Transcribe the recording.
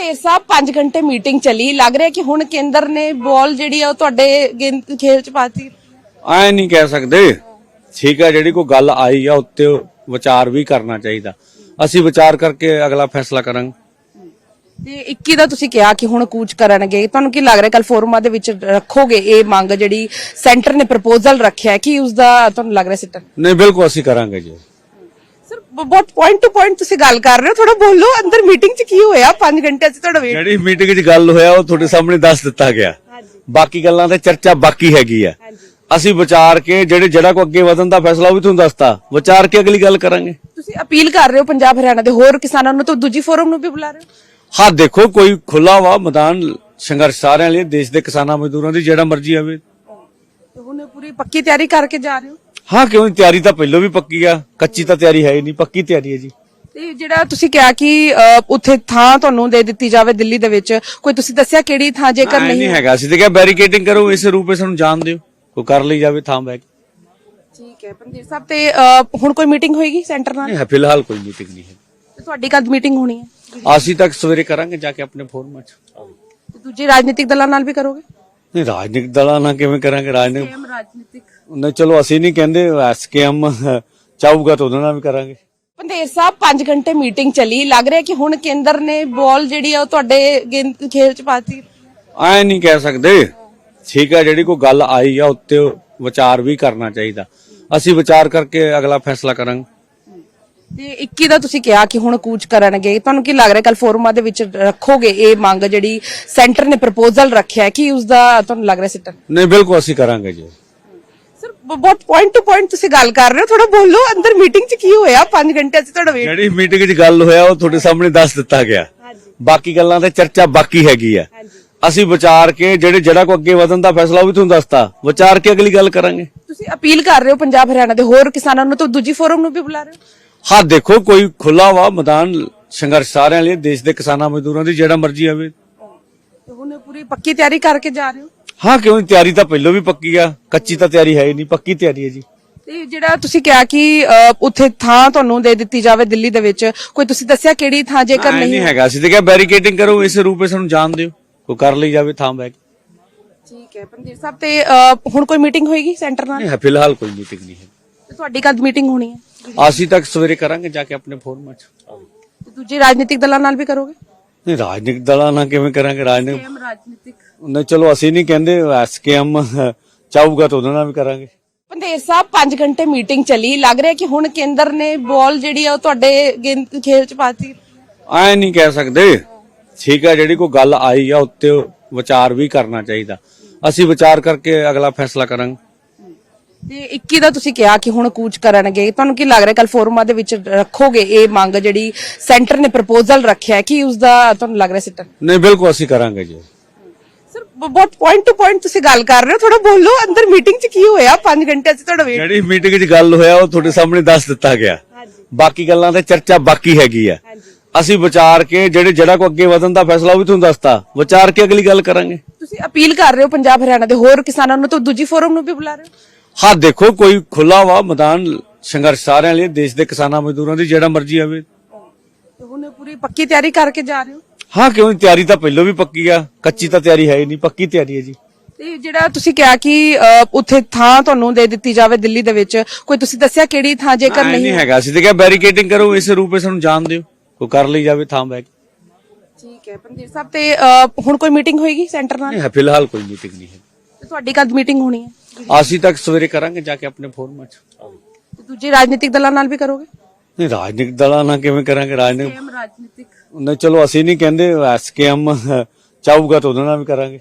ਪੰਦੇਰ ਸਾਹਿਬ 5 ਘੰਟੇ ਮੀਟਿੰਗ ਚੱਲੀ। ਲੱਗ ਰਿਹਾ ਕਿ ਹੁਣ ਕੇਂਦਰ ਨੇ ਬਾਲ ਜਿਹੜੀ ਆ ਉਹ ਤੁਹਾਡੇ ਗੇਂਦ ਖੇਲ ਚ ਪਾਤੀ। ਐ ਨਹੀਂ ਕਹਿ ਸਕਦੇ। ਠੀਕ ਹੈ ਜਿਹੜੀ ਕੋਈ ਗੱਲ ਆਈ ਆ ਉੱਤੇ ਵਿਚਾਰ ਵੀ ਕਰਨਾ ਚਾਹੀਦਾ। ਅਸੀਂ ਵਿਚਾਰ ਕਰਕੇ ਅਗਲਾ ਫੈਸਲਾ ਕਰਾਂਗੇ। ਤੇ 21 ਦਾ ਤੁਸੀਂ ਕਿਹਾ ਕਿ ਹੁਣ ਕੂਚ ਕਰਨਗੇ। ਤੁਹਾਨੂੰ ਕੀ ਲੱਗ ਰਿਹਾ ਕੱਲ ਫੋਰਮਾਂ ਦੇ ਵਿੱਚ ਰੱਖੋਗੇ ਇਹ ਮੰਗ ਜਿਹੜੀ ਸੈਂਟਰ ਨੇ ਪ੍ਰਪੋਜ਼ਲ ਰੱਖਿਆ ਕਿ ਉਸ ਦਾ ਤੁਹਾਨੂੰ ਲੱਗ ਰਿਹਾ ਸਿੱਟਣ ਨਹੀਂ ਬਿਲਕੁਲ ਅਸੀਂ ਕਰਾਂਗੇ ਜੀ। ਬਹੁਤ ਪੁਆਇੰਟ ਟੂ ਪੁਆਇੰਟ ਤੁਸੀਂ ਗੱਲ ਕਰ ਰਹੇ ਹੋ ਥੋੜਾ ਬੋਲੋ ਅੰਦਰ ਮੀਟਿੰਗ 'ਚ ਕੀ ਹੋਇਆ? 5 ਘੰਟੇ ਅਸੀਂ ਤੁਹਾਡਾ ਵੇਟ ਜਿਹੜੀ ਮੀਟਿੰਗ 'ਚ ਗੱਲ ਹੋਇਆ ਉਹ ਤੁਹਾਡੇ ਸਾਹਮਣੇ ਦੱਸ ਦਿੱਤਾ ਗਿਆ। ਬਾਕੀ ਗੱਲਾਂ ਤੇ ਚਰਚਾ ਬਾਕੀ ਹੈਗੀ ਆ। ਅਸੀਂ ਵਿਚਾਰ ਕੇ ਜਿਹੜੇ ਜਿਹੜਾ ਕੋ ਅੱਗੇ ਵਧਣ ਦਾ ਫੈਸਲਾ ਉਹ ਵੀ ਤੁਹਾਨੂੰ ਦੱਸਤਾ। ਵਿਚਾਰ ਕੇ ਅਗਲੀ ਗੱਲ ਕਰਾਂਗੇ। ਤੁਸੀਂ ਅਪੀਲ ਕਰ ਰਹੇ ਹੋ ਪੰਜਾਬ ਹਰਿਆਣਾ ਦੇ ਹੋਰ ਕਿਸਾਨਾਂ ਨੂੰ ਤਾਂ ਦੂਜੀ ਫੋਰਮ ਨੂੰ ਵੀ ਬੁਲਾ ਰਹੇ ਹੋ? ਹਾਂ ਦੇਖੋ ਕੋਈ ਖੁੱਲਾ ਵਾ ਮੈਦਾਨ ਸੰਘਰਸ਼ ਸਾਰਿਆਂ ਲਈ ਦੇਸ਼ ਦੇ ਕਿਸਾਨਾਂ ਮਜ਼ਦੂਰਾਂ ਦੀ ਜਿਹੜਾ ਮਰਜ਼ੀ ਆਵੇ। ਤੇ ਹੁਣ ਪੂਰੀ ਪੱਕੀ ਤਿਆਰੀ ਕਰਕੇ ਜਾ ਰਹੇ ਹੋ? ਹਾਂ ਕਿਉਂ ਨਹੀਂ ਤਿਆਰੀ ਤਾਂ ਪਹਿਲਾਂ ਵੀ ਪੱਕੀ ਆ। ਕੱਚੀ ਤਾਂ ਤਿਆਰੀ ਹੈ ਹੀ ਨਹੀਂ। ਪੱਕੀ ਤਿਆਰੀ ਹੈ ਜੀ। ਤੇ ਜਿਹੜਾ ਤੁਸੀਂ ਕਿਹਾ ਕਿ ਅ, ਉੱਥੇ ਥਾਂ ਤੁਹਾਨੂੰ ਦੇ ਦਿੱਤੀ ਜਾਵੇ ਦਿੱਲੀ ਦੇ ਵਿੱਚ ਕੋਈ ਤੁਸੀਂ ਦੱਸਿਆ ਕਿਹੜੀ ਥਾਂ ਜੇਕਰ ਨਹੀਂ ਨਹੀਂ ਹੈਗਾ। ਅਸੀਂ ਤੇ ਕਿਹਾ ਬੈਰੀਕੇਡਿੰਗ ਕਰੋ ਇਸ ਰੂਪੇ ਸਾਨੂੰ ਜਾਣ ਦਿਓ। ਕੋਈ ਕਰ ਲਈ ਜਾਵੇ ਥਾਂ ਬੈਕ ਠੀਕ ਹੈ ਪੰਦੇਰ ਸਾਹਿਬ ਤੇ ਅ, ਹੁਣ ਕੋਈ ਮੀਟਿੰਗ ਹੋਏਗੀ ਸੈਂਟਰ ਨਾਲ? ਨਹੀਂ ਹੈ ਫਿਲਹਾਲ ਕੋਈ ਮੀਟਿੰਗ ਨਹੀਂ ਹੈ। ਤੇ ਤੁਹਾਡੀ ਕਦ ਮੀਟਿੰਗ ਹੋਣੀ ਹੈ। ਅਸੀਂ ਤੱਕ ਸਵੇਰੇ ਕਰਾਂਗੇ ਜਾ ਕੇ ਆਪਣੇ ਫੋਰਮਾਂ 'ਚ। ਤੇ ਦੂਜੇ ਰਾਜਨੀਤਿਕ ਦਲਾਂ ਨਾਲ ਵੀ ਕਰੋਗੇ? ਨਹੀਂ ਰਾਜਨੀਤਿਕ ਦਲਾਂ ਨਾਲ ਕਿਵੇਂ ਕਰਾਂਗੇ? ਰਾਜਨੀਤਿਕ ਨਹੀਂ ਚਲੋ ਅਸੀਂ ਨਹੀਂ ਕਹਿੰਦੇ ਐਸਕੇਐਮ ਚਾਹੂਗਾ ਤਾਂ ਉਹਦੇ ਨਾਲ ਵੀ ਕਰਾਂਗੇ। ਪੰਦੇਰ ਸਾਹਿਬ 5 ਘੰਟੇ ਮੀਟਿੰਗ ਚੱਲੀ। ਲੱਗ ਰਿਹਾ ਕਿ ਹੁਣ ਕੇਂਦਰ ਨੇ ਬਾਲ ਜਿਹੜੀ ਆ ਉਹ ਤੁਹਾਡੇ ਗੇਂਦ ਖੇਲ ਚ ਪਾਤੀ। ਐ ਨਹੀਂ ਕਹਿ ਸਕਦੇ। ਠੀਕ ਹੈ ਜਿਹੜੀ ਕੋਈ ਗੱਲ ਆਈ ਆ ਉੱਤੇ ਵਿਚਾਰ ਵੀ ਕਰਨਾ ਚਾਹੀਦਾ। ਅਸੀਂ ਵਿਚਾਰ ਕਰਕੇ ਅਗਲਾ ਫੈਸਲਾ ਕਰਾਂਗੇ। ਤੇ 21 ਦਾ ਤੁਸੀਂ ਕਿਹਾ ਕਿ ਹੁਣ ਕੂਚ ਕਰਨਗੇ। ਤੁਹਾਨੂੰ ਕੀ ਲੱਗ ਰਿਹਾ ਕੱਲ ਫੋਰਮਾਂ ਦੇ ਵਿੱਚ ਰੱਖੋਗੇ ਇਹ ਮੰਗ ਜਿਹੜੀ ਸੈਂਟਰ ਨੇ ਪ੍ਰਪੋਜ਼ਲ ਰੱਖਿਆ ਕਿ ਉਸ ਦਾ ਤੁਹਾਨੂੰ ਲੱਗ ਰਿਹਾ ਸਿੱਟਣ ਨਹੀਂ ਬਿਲਕੁਲ ਅਸੀਂ ਕਰਾਂਗੇ ਜੀ। ਬਹੁਤ ਪੁਆਇੰਟ ਟੂ ਪੁਆਇੰਟ ਤੁਸੀਂ ਗੱਲ ਕਰ ਰਹੇ ਹੋ ਥੋੜਾ ਬੋਲੋ ਅੰਦਰ ਮੀਟਿੰਗ 'ਚ ਕੀ ਹੋਇਆ? 5 ਘੰਟੇ ਅਸੀਂ ਤੁਹਾਡਾ ਵੇਟ ਜਿਹੜੀ ਮੀਟਿੰਗ 'ਚ ਗੱਲ ਹੋਇਆ ਉਹ ਤੁਹਾਡੇ ਸਾਹਮਣੇ ਦੱਸ ਦਿੱਤਾ ਗਿਆ। ਬਾਕੀ ਗੱਲਾਂ ਤੇ ਚਰਚਾ ਬਾਕੀ ਹੈਗੀ ਆ। ਅਸੀਂ ਵਿਚਾਰ ਕੇ ਜਿਹੜੇ ਜਿਹੜਾ ਕੋ ਅੱਗੇ ਵਧਣ ਦਾ ਫੈਸਲਾ ਉਹ ਵੀ ਤੁਹਾਨੂੰ ਦੱਸਤਾ। ਵਿਚਾਰ ਕੇ ਅਗਲੀ ਗੱਲ ਕਰਾਂਗੇ। ਤੁਸੀਂ ਅਪੀਲ ਕਰ ਰਹੇ ਹੋ ਪੰਜਾਬ ਹਰਿਆਣਾ ਦੇ ਹੋਰ ਕਿਸਾਨਾਂ ਨੂੰ ਤਾਂ ਦੂਜੀ ਫੋਰਮ ਨੂੰ ਵੀ ਬੁਲਾ ਰਹੇ ਹੋ। ਹਾਂ ਦੇਖੋ ਕੋਈ ਖੁੱਲਾ ਵਾ ਮੈਦਾਨ ਸੰਘਰਸ਼ ਸਾਰਿਆਂ ਲਈ ਦੇਸ਼ ਦੇ ਕਿਸਾਨਾਂ ਮਜ਼ਦੂਰਾਂ ਦੀ ਜਿਹੜਾ ਮਰਜ਼ੀ ਆਵੇ। ਤੇ ਹੁਣ ਪੂਰੀ ਪੱਕੀ ਤਿਆਰੀ ਕਰਕੇ ਜਾ ਰਹੇ ਹੋ? ਹਾਂ ਕਿਉਂ ਨਹੀਂ ਤਿਆਰੀ ਤਾਂ ਪਹਿਲਾਂ ਵੀ ਪੱਕੀ ਆ। ਕੱਚੀ ਤਾਂ ਤਿਆਰੀ ਹੈ ਹੀ ਨਹੀਂ। ਪੱਕੀ ਤਿਆਰੀ ਹੈ ਜੀ। ਤੇ ਜਿਹੜਾ ਤੁਸੀਂ ਕਿਹਾ ਕਿ ਅ, ਉੱਥੇ ਥਾਂ ਤੁਹਾਨੂੰ ਦੇ ਦਿੱਤੀ ਜਾਵੇ ਦਿੱਲੀ ਦੇ ਵਿੱਚ ਕੋਈ ਤੁਸੀਂ ਦੱਸਿਆ ਕਿਹੜੀ ਥਾਂ ਜੇਕਰ ਐਂ ਨਹੀਂ ਨਹੀਂ ਹੈਗਾ। ਅਸੀਂ ਤੇ ਕਿਹਾ ਬੈਰੀਕੇਡਿੰਗ ਕਰੋ ਇਸ ਰੂਪੇ ਸਾਨੂੰ ਜਾਣ ਦਿਓ। ਕੋਈ ਕਰ ਲਈ ਜਾਵੇ ਥਾਂ ਬੈਕ ਠੀਕ ਹੈ ਪੰਦੇਰ ਸਾਹਿਬ ਤੇ ਅ, ਹੁਣ ਕੋਈ ਮੀਟਿੰਗ ਹੋਏਗੀ ਸੈਂਟਰ ਨਾਲ? ਨਹੀਂ ਹੈ ਫਿਲਹਾਲ ਕੋਈ ਮੀਟਿੰਗ ਨਹੀਂ ਹੈ। ਤੇ ਤੁਹਾਡੀ ਕਦ ਮੀਟਿੰਗ ਹੋਣੀ ਹੈ? ਅਸੀਂ ਤੱਕ ਸਵੇਰੇ ਕਰਾਂਗੇ ਜਾ ਕੇ ਆਪਣੇ ਫੋਰਮਾਂ 'ਚ ਤੇ ਦੂਜੇ ਰਾਜਨੀਤਿਕ ਦਲਾਂ ਨਾਲ ਵੀ ਕਰੋਗੇ? ਨਹੀਂ ਰਾਜਨੀਤਿਕ ਦਲਾਂ ਨਾਲ ਕਿਵੇਂ ਕਰਾਂਗੇ? ਰਾਜਨੀਤਿਕ ਰਾਜਨੀਤਿਕ ਨਹੀਂ ਚਲੋ ਅਸੀਂ ਨਹੀਂ ਕਹਿੰਦੇ ਐਸਕੇਐਮ ਚਾਹੂਗਾ ਤਾਂ ਉਹਦੇ ਨਾਲ ਵੀ ਕਰਾਂਗੇ। ਪੰਦੇਰ ਸਾਹਿਬ 5 ਘੰਟੇ ਮੀਟਿੰਗ ਚੱਲੀ। ਲੱਗ ਰਿਹਾ ਕਿ ਹੁਣ ਕੇਂਦਰ ਨੇ ਬਾਲ ਜਿਹੜੀ ਆ ਉਹ ਤੁਹਾਡੇ ਗੇਂਦ ਖੇਲ ਚ ਪਾਤੀ। ਐ ਨਹੀਂ ਕਹਿ ਸਕਦੇ। ਠੀਕ ਹੈ ਜਿਹੜੀ ਕੋਈ ਗੱਲ ਆਈ ਆ ਉੱਤੇ ਵਿਚਾਰ ਵੀ ਕਰਨਾ ਚਾਹੀਦਾ। ਅਸੀਂ ਵਿਚਾਰ ਕਰਕੇ ਅਗਲਾ ਫੈਸਲਾ ਕਰਾਂਗੇ। ਤੇ 21 ਦਾ ਤੁਸੀਂ ਕਿਹਾ ਕਿ ਹੁਣ ਕੂਚ ਕਰਨਗੇ। ਤੁਹਾਨੂੰ ਕੀ ਲੱਗ ਰਿਹਾ ਕੱਲ ਫੋਰਮਾਂ ਦੇ ਵਿੱਚ ਰੱਖੋਗੇ ਇਹ ਮੰਗ ਜਿਹੜੀ ਸੈਂਟਰ ਨੇ ਪ੍ਰਪੋਜ਼ਲ ਰੱਖਿਆ ਕਿ ਉਸ ਦਾ ਤੁਹਾਨੂੰ ਲੱਗ ਰਿਹਾ ਸਿੱਟਣ ਨਹੀਂ ਬਿਲਕੁਲ ਅਸੀਂ ਕਰਾਂਗੇ ਜੀ। ਬਹੁਤ ਪੁਆਇੰਟ ਟੂ ਪੁਆਇੰਟ ਤੁਸੀਂ ਗੱਲ ਕਰ ਰਹੇ ਹੋ ਥੋੜਾ ਬੋਲੋ ਅੰਦਰ ਮੀਟਿੰਗ 'ਚ ਕੀ ਹੋਇਆ? 5 ਘੰਟੇ ਅਸੀਂ ਤੁਹਾਡਾ ਵੇਟ ਜਿਹੜੀ ਮੀਟਿੰਗ 'ਚ ਗੱਲ ਹੋਇਆ ਉਹ ਤੁਹਾਡੇ ਸਾਹਮਣੇ ਦੱਸ ਦਿੱਤਾ ਗਿਆ। ਬਾਕੀ ਗੱਲਾਂ ਤੇ ਚਰਚਾ ਬਾਕੀ ਹੈਗੀ ਆ। ਅਸੀਂ ਵਿਚਾਰ ਕੇ ਜਿਹੜੇ ਜਿਹੜਾ ਕੋ ਅੱਗੇ ਵਧਣ ਦਾ ਫੈਸਲਾ ਉਹ ਵੀ ਤੁਹਾਨੂੰ ਦੱਸਤਾ। ਵਿਚਾਰ ਕੇ ਅਗਲੀ ਗੱਲ ਕਰਾਂਗੇ। ਤੁਸੀਂ ਅਪੀਲ ਕਰ ਰਹੇ ਹੋ ਪੰਜਾਬ ਹਰਿਆਣਾ ਦੇ ਹੋਰ ਕਿਸਾਨਾਂ ਨੂੰ ਤਾਂ ਦੂਜੀ ਫੋਰਮ ਨੂੰ ਵੀ ਬੁਲਾ ਰਹੇ ਹੋ। ਹਾਂ ਦੇਖੋ ਕੋਈ ਖੁੱਲਾ ਵਾ ਮੈਦਾਨ ਸੰਘਰਸ਼ ਸਾਰਿਆਂ ਲਈ ਦੇਸ਼ ਦੇ ਕਿਸਾਨਾਂ ਮਜ਼ਦੂਰਾਂ ਦੀ ਜਿਹੜਾ ਮਰਜ਼ੀ ਆਵੇ। ਤੇ ਹੁਣ ਪੂਰੀ ਪੱਕੀ ਤਿਆਰੀ ਕਰਕੇ ਜਾ ਰਹੇ ਹੋ? ਹਾਂ ਕਿਉਂ ਨਹੀਂ ਤਿਆਰੀ ਤਾਂ ਪਹਿਲਾਂ ਵੀ ਪੱਕੀ ਆ। ਕੱਚੀ ਤਾਂ ਤਿਆਰੀ ਹੈ ਹੀ ਨਹੀਂ ਪੱਕੀ ਤਿਆਰੀ ਹੈ ਜੀ। ਤੇ ਜਿਹੜਾ ਤੁਸੀਂ ਕਿਹਾ ਕਿ ਅ, ਉੱਥੇ ਥਾਂ ਤੁਹਾਨੂੰ ਦੇ ਦਿੱਤੀ ਜਾਵੇ ਦਿੱਲੀ ਦੇ ਵਿੱਚ ਕੋਈ ਤੁਸੀਂ ਦੱਸਿਆ ਕਿਹੜੀ ਥਾਂ ਜੇਕਰ ਐਂ ਨਹੀਂ? ਨਹੀਂ ਹੈਗਾ। ਅਸੀਂ ਤੇ ਕਿਹਾ ਬੈਰੀਕੇਡਿੰਗ ਕਰੋ ਇਸ ਰੂਪੇ ਸਾਨੂੰ ਜਾਣ ਦਿਓ। ਕੋਈ ਕਰ ਲਈ ਜਾਵੇ ਥਾਂ ਬੈਕ ਠੀਕ ਹੈ ਪੰਦੇਰ ਸਾਹਿਬ ਤੇ ਅ, ਹੁਣ ਕੋਈ ਮੀਟਿੰਗ ਹੋਏਗੀ ਸੈਂਟਰ ਨਾਲ? ਨਹੀਂ ਹੈ ਫਿਲਹਾਲ ਕੋਈ ਮੀਟਿੰਗ ਨਹੀਂ ਹੈ। ਤੇ ਤੁਹਾਡੀ ਕਦ ਮੀਟਿੰਗ ਹੋਣੀ ਹੈ। ਅਸੀਂ ਤੱਕ ਸਵੇਰੇ ਕਰਾਂਗੇ ਜਾ ਕੇ ਆਪਣੇ ਫੋਰਮਾਂ 'ਚ। ਤੇ ਦੂਜੇ ਰਾਜਨੀਤਿਕ ਦਲਾਂ ਨਾਲ ਵੀ ਕਰੋਗੇ? ਨਹੀਂ ਰਾਜਨੀਤਿਕ ਦਲਾਂ ਨਾਲ ਕਿਵੇਂ ਕਰਾਂਗੇ? ਰਾਜਨੀਤਿਕ ਰਾਜਨੀਤਿਕ ਨਹੀਂ ਚਲੋ ਅਸੀਂ ਨਹੀਂ ਕਹਿੰਦੇ ਐਸਕੇਐਮ ਚਾਹੂਗਾ ਤਾਂ ਉਹਦੇ ਨਾਲ ਵੀ ਕਰਾਂਗੇ।